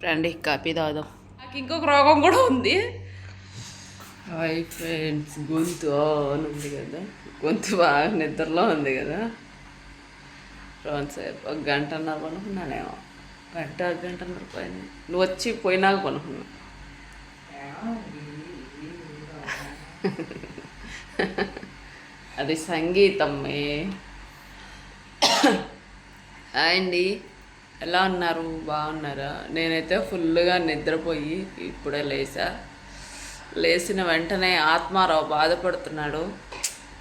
రండి కాపీ తాగుదాం. నాకు ఇంకొక రోగం కూడా ఉంది. హాయ్ ఫ్రెండ్స్ గొంతు ఆన్ ఉంది కదా. గొంతు బాగా నిద్రలో ఉంది కదా. సేపు ఒక గంటన్నర పనుకున్నానేమో గంట గంటన్నర పైన నువ్వు వచ్చి పోయినాక పనుకున్నా అది సంగీతమ్మే. అండి. ఎలా ఉన్నారు బాగున్నారా? నేనైతే ఫుల్గా నిద్రపోయి ఇప్పుడే లేసా. లేచిన వెంటనే ఆత్మారావు బాధపడుతున్నాడు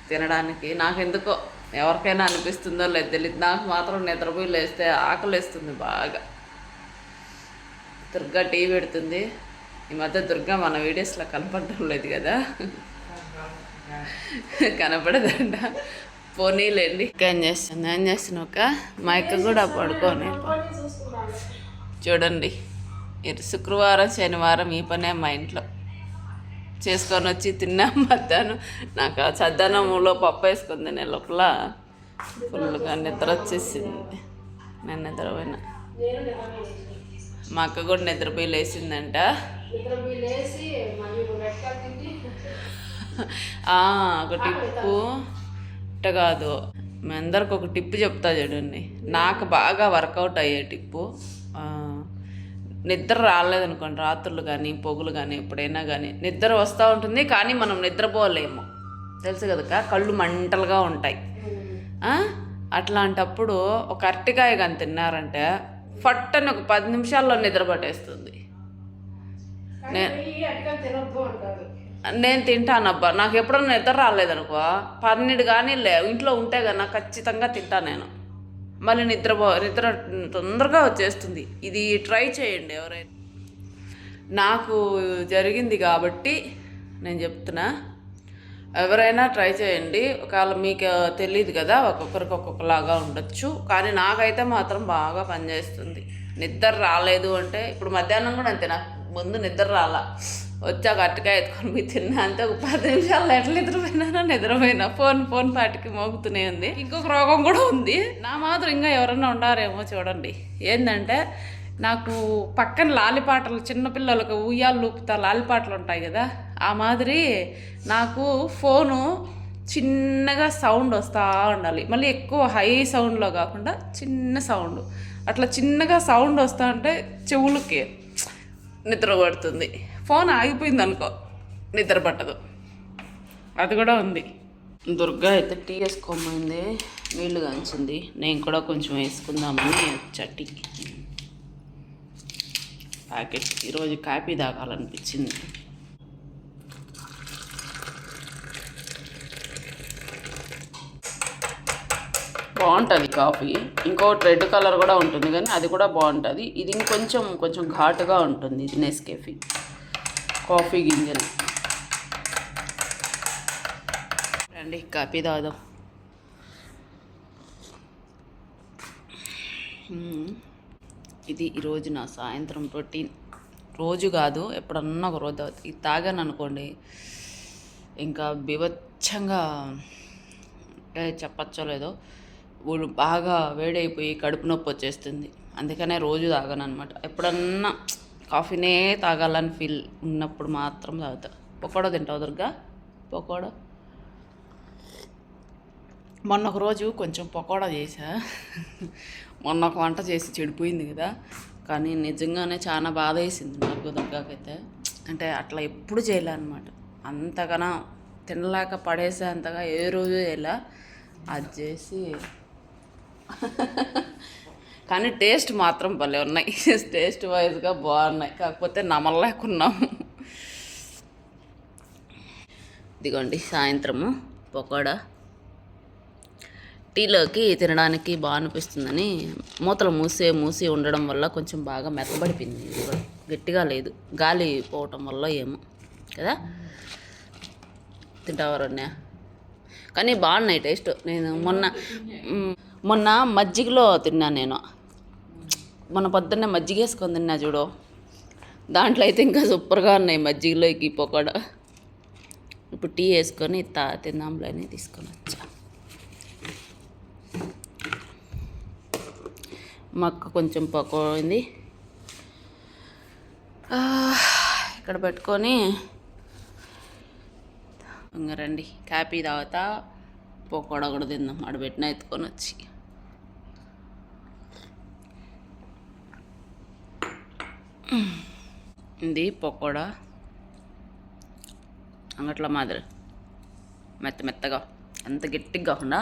తినడానికి. నాకెందుకో ఎవరికైనా అనిపిస్తుందో లేదు తెలియదు నాకు మాత్రం నిద్రపోయి లేస్తే ఆకలిస్తుంది బాగా. దుర్గా టీ పెడుతుంది. ఈ మధ్య దుర్గా మన వీడియోస్లో కనపడడం లేదు కదా. కనపడదంట. పోనీలేండి. ఇంకా ఏం చేస్తుంది ఏం చేస్తున్నావు ఒక మా అక్క కూడా పడుకోని. చూడండి. ఇది శుక్రవారం శనివారం ఈ పనే మా ఇంట్లో. చేసుకొని వచ్చి తిన్నాం మధ్యాహ్నం. నాకు ఆ చద్దనంలో పప్పు వేసుకుంది నేను లోపల. ఫుల్గా నిద్ర వచ్చేసింది. నేను నిద్రపోయినా. మా అక్క కూడా నిద్రపోయి లేచిందంట ఆ, ఒక ఇట్ట కాదు మీ అందరికి ఒక టిప్పు చెప్తా చూడండి. నాకు బాగా వర్కౌట్ అయ్యే టిప్పు నిద్ర రాలేదనుకోండి రాత్రులు కానీ పొగులు కానీ ఎప్పుడైనా కానీ నిద్ర వస్తూ ఉంటుంది కానీ మనం నిద్రపోలేము. తెలుసు కదా కళ్ళు మంటలుగా ఉంటాయి? అట్లాంటప్పుడు ఒక అరటికాయ కానీ తిన్నారంటే ఫట్ అని ఒక పది నిమిషాల్లో నిద్ర పట్టేస్తుంది. నే- నేను తింటానబ్బా. నాకు ఎప్పుడన్నా నిద్ర రాలేదనుకో పన్నెండు కానీ లే ఇంట్లో ఉంటే కన్నా ఖచ్చితంగా తింటాను నేను. మళ్ళీ నిద్రపో నిద్ర తొందరగా వచ్చేస్తుంది. ఇది ట్రై చేయండి ఎవరైనా. నాకు జరిగింది కాబట్టి నేను చెప్తున్నా. ఎవరైనా ట్రై చేయండి. ఒకవేళ మీకు తెలియదు కదా ఒక్కొక్కరికి ఒక్కొక్కలాగా ఉండొచ్చు. కానీ నాకైతే మాత్రం బాగా పనిచేస్తుంది. నిద్ర రాలేదు అంటే ఇప్పుడు మధ్యాహ్నం కూడా అంతే నాకు ముందు నిద్ర రాలా. వచ్చాక అట్టకాయ ఎత్తుకొని పోయి తిన్నా. అంతే ఒక పది నిమిషాలు ఎట్లా నిద్రపోయినా నిద్రపోయినా. ఫోన్ ఫోన్ పాటికి మోగుతూనే ఉంది. ఇంకొక రోగం కూడా ఉంది. నా మాత్రం ఇంకా ఎవరన్నా ఉండారేమో చూడండి. ఏంటంటే నాకు పక్కన లాలిపాటలు చిన్నపిల్లలకు ఉయ్యాలు లూపుతా లాలిపాటలు ఉంటాయి కదా ఆ మాదిరి నాకు ఫోను చిన్నగా సౌండ్ వస్తూ ఉండాలి. మళ్ళీ ఎక్కువ హై సౌండ్లో కాకుండా చిన్న సౌండ్. అట్లా చిన్నగా సౌండ్ వస్తూ ఉంటే చెవులకి నిద్ర పడుతుంది ఫోన్ ఆగిపోయింది అనుకో నిద్ర పట్టదు. అది కూడా ఉంది. దుర్గా అయితే టీ వేసుకోమైంది నీళ్ళు కాంచింది నేను కూడా కొంచెం వేసుకుందామని చట్టి ప్యాకెట్ ఈరోజు కాఫీ తాగాలనిపించింది. బాగుంటుంది కాఫీ. ఇంకోటి రెడ్ కలర్ కూడా ఉంటుంది కానీ అది కూడా బాగుంటుంది. ఇది ఇంకొంచెం కొంచెం ఘాటుగా ఉంటుంది ఇది నెస్కేఫీ కాఫీ గింజలు. రండి కాఫీ తాగుదాం. ఇది ఈరోజు నా సాయంత్రం రొటీన్. రోజు కాదు ఎప్పుడన్నా ఒక రోజు ఇది తాగాను అనుకోండి ఇంకా బీభత్సంగా అంటే చెప్పచ్చో లేదో ఊరు బాగా వేడైపోయి కడుపు నొప్పి వచ్చేస్తుంది. అందుకనే రోజు తాగను అనమాట ఎప్పుడన్నా కాఫీనే తాగాలని ఫీల్ ఉన్నప్పుడు మాత్రం తాగుతా. పకోడా తింటావు దుర్గా. పకోడో. మొన్న ఒక రోజు కొంచెం పకోడా చేసా మొన్న ఒక వంట చేసి చెడిపోయింది కదా. కానీ నిజంగానే చాలా బాధ వేసింది నాకు దుర్గాకైతే. అంటే అట్లా ఎప్పుడు చేయలే అనమాట అంతగానో తినలేక పడేసే అంతగా ఏ రోజు చేయలే. అది చేసి కానీ టేస్ట్ మాత్రం భలే ఉన్నాయి. టేస్ట్ వైజ్గా బాగున్నాయి. కాకపోతే నమలలేకున్నాము ఇదిగోండి సాయంత్రము పకోడా. టీలోకి తినడానికి బాగా అనిపిస్తుందని మూతలు మూసే మూసి ఉండడం వల్ల కొంచెం బాగా మెత్తబడిపోయింది. ఇది కూడా గట్టిగా లేదు. గాలి పోవటం వల్ల ఏమో. కదా? తింటావారన్యా కానీ బాగున్నాయి టేస్ట్. నేను మొన్న మొన్న మజ్జిగలో తిన్నా నేను. మన పొద్దున్నే మజ్జిగ వేసుకొని తిన్నా చూడు. దాంట్లో అయితే ఇంకా సూపర్గా ఉన్నాయి మజ్జిగలోకి పకోడా ఇప్పుడు టీ వేసుకొని తా తిందాంలే తీసుకొని వచ్చా. మక్క కొంచెం పకోయింది ఇక్కడ పెట్టుకొని ఇంకా రండి. కాపీ తాగుతా పకోడా కూడా తిందాం. ఆడ పెట్టిన ఎత్తుకొని వచ్చి. ఇది పకోడా. అంగట్లో మాదిరి. మెత్త మెత్తగా. అంత గట్టిగా కాకుండా.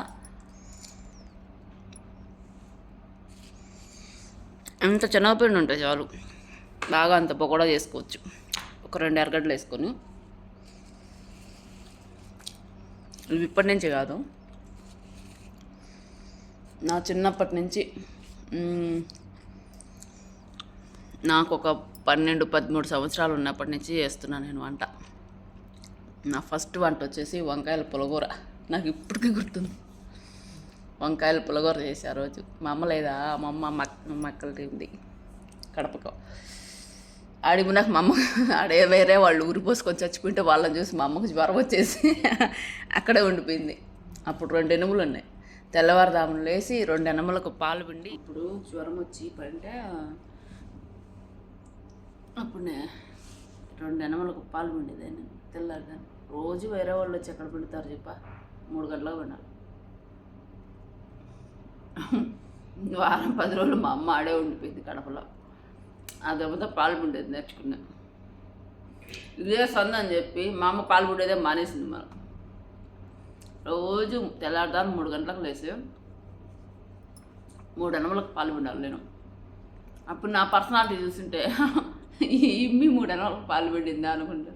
అంత శనగపిండి ఉంటుంది చాలు. బాగా అంత పకోడా చేసుకోవచ్చు. ఒక రెండు ఎరగడ్డలు వేసుకొని. ఇవి ఇప్పటి నుంచి కాదు. నా చిన్నప్పటి నుంచి నాకు ఒక పన్నెండు పదమూడు సంవత్సరాలు ఉన్నప్పటి నుంచి చేస్తున్నాను నేను వంట. నా ఫస్ట్ వంట వచ్చేసి వంకాయల పులగూర. నాకు ఇప్పటికీ గుర్తుంది. వంకాయల పులగూర చేసే ఆ రోజు. మా అమ్మ లేదా? మా అమ్మ మక్ మక్కలది ఉంది కడపకు. ఆడి నాకు మా అమ్మ ఆడే వేరే వాళ్ళు ఊరి పోసుకొని చచ్చిపోయింటే వాళ్ళని చూసి మా అమ్మకు జ్వరం వచ్చేసి అక్కడే ఉండిపోయింది. అప్పుడు రెండు ఎనుములు ఉన్నాయి. తెల్లవారుదాములు వేసి రెండు ఎనములకు పాలు పిండి. ఇప్పుడు జ్వరం వచ్చి అంటే అప్పుడు రెండు ఎనమలకు పాలు పిండేదాన్ని. తెల్లారిదాన్ని రోజు వేరే వాళ్ళు వచ్చి ఎక్కడ పిండుతారు చెప్ప? మూడు గంటలకు పిండాలి. వారం పది రోజులు మా అమ్మ ఆడే ఉండిపోయింది కడపలో. ఆ దెబ్బతో పాలు పిండేది నేర్చుకున్నా. ఇదే సొంత అని చెప్పి మా అమ్మ పాలు పిండేదే మానేసింది మనం రోజు తెల్లారుదాన్ని మూడు గంటలకు లేసి మూడు ఎనమలకు పాలు పిండాలి నేను. అప్పుడు నా పర్సనాలిటీ చూస్తుంటే ఇమ్మి మూడు ఎనమలకు పాలు పిండిందా అనుకుంటా.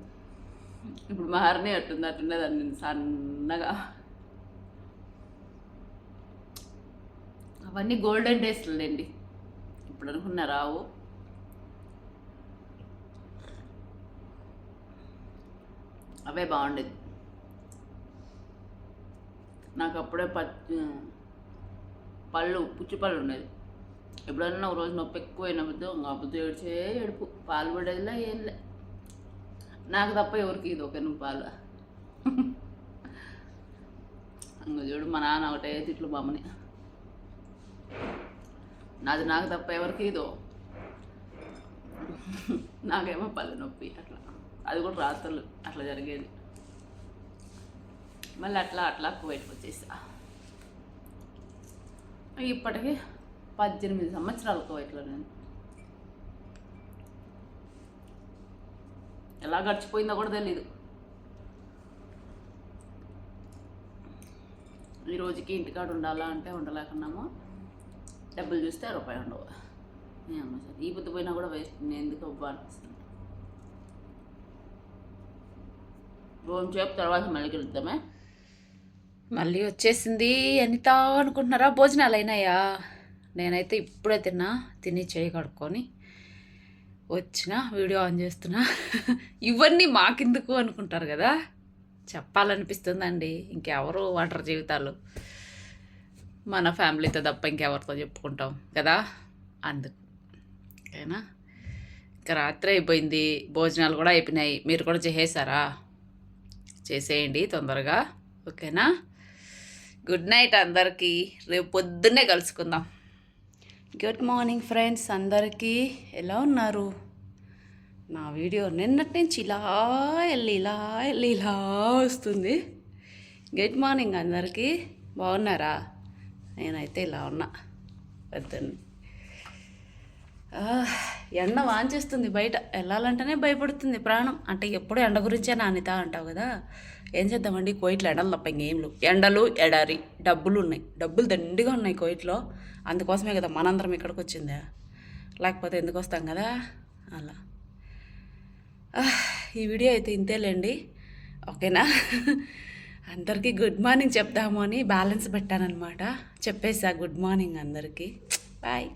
ఇప్పుడు మా అట్టుంది అట్టుంది అని సన్నగా. అవన్నీ గోల్డెన్ డేస్లండి ఇప్పుడు అనుకున్న రావు. అవే బాగుండేది. నాకు అప్పుడే పచ్చి పళ్ళు పుచ్చిపళ్ళు ఉండేది. ఎప్పుడన్నా ఒక రోజు నొప్పి ఎక్కువైన బుద్ధి ఇంకా ఏడ్చే ఏడుపు. పాలు పడేదిలా ఏంలే నాకు తప్ప ఎవరికి ఇది ఒక నువ్వు పాలు. ఇంకా చూడు మా నాన్న ఒకటే తిట్లు బామ్మని. నాది నాకు తప్ప ఎవరికి ఇదో. నాకేమో పళ్ళు నొప్పి అట్లా. అది కూడా రాత్రులు అట్లా జరిగేది. మళ్ళీ అట్లా అట్లా కువైట్కి వచ్చేసా. ఇప్పటికి పద్దెనిమిది సంవత్సరాలు ఇట్లా నేను. ఎలా గడిచిపోయిందో కూడా తెలీదు. ఈ రోజుకి ఇంటికాడ ఉండాలా అంటే ఉండలేకున్నాము. డబ్బులు చూస్తే రూపాయి ఉండవు. ఏమో సార్ ఈ బుద్ధి పోయినా కూడా వేస్ట్ నేను ఎందుకు అనిపిస్తుంది. రోజు సేపు తర్వాత మళ్ళీ కలుద్దామే. మళ్ళీ వచ్చేసింది అనిత అనుకుంటున్నారా? భోజనాలు అయినాయా? నేనైతే ఇప్పుడే తిన్నా తిని చేయి కడుక్కొని వచ్చిన వీడియో ఆన్ చేస్తున్నా. ఇవన్నీ మాకెందుకు అనుకుంటారు కదా? చెప్పాలనిపిస్తుందండి. ఇంకెవరు వాటర్ జీవితాలు? మన ఫ్యామిలీతో తప్ప ఇంకెవరితో చెప్పుకుంటాం కదా? అందుకు. ఓకేనా? ఇంకా రాత్రి అయిపోయింది. భోజనాలు కూడా అయిపోయినాయి. మీరు కూడా చేసేసారా? చేసేయండి తొందరగా. ఓకేనా? గుడ్ నైట్ అందరికీ. రేపు పొద్దున్నే కలుసుకుందాం. గుడ్ మార్నింగ్ ఫ్రెండ్స్ అందరికీ ఎలా ఉన్నారు? నా వీడియో నిన్నటి నుంచి ఇలా వెళ్ళి ఇలా వెళ్ళి ఇలా వస్తుంది. గుడ్ మార్నింగ్ అందరికీ. బాగున్నారా? నేనైతే ఇలా ఉన్నా. పెద్దని ఎండ వాంచేస్తుంది బయట. వెళ్ళాలంటేనే భయపడుతుంది ప్రాణం. అంటే ఎప్పుడు ఎండ గురించే నానిత అంటావు కదా. ఏం చేద్దామండి? కోయిట్లో ఎండలు తప్ప ఇంకేంలు ఎండలు ఎడారి డబ్బులు ఉన్నాయి. డబ్బులు దండిగా ఉన్నాయి కోయిట్లో. అందుకోసమే కదా మనందరం ఇక్కడికి వచ్చిందా? లేకపోతే ఎందుకు వస్తాం కదా? అలా. ఈ వీడియో అయితే ఇంతేలేండి. ఓకేనా? అందరికీ గుడ్ మార్నింగ్ చెప్దాము అని బ్యాలెన్స్ పెట్టానమాట చెప్పేసా గుడ్ మార్నింగ్ అందరికీ. బాయ్.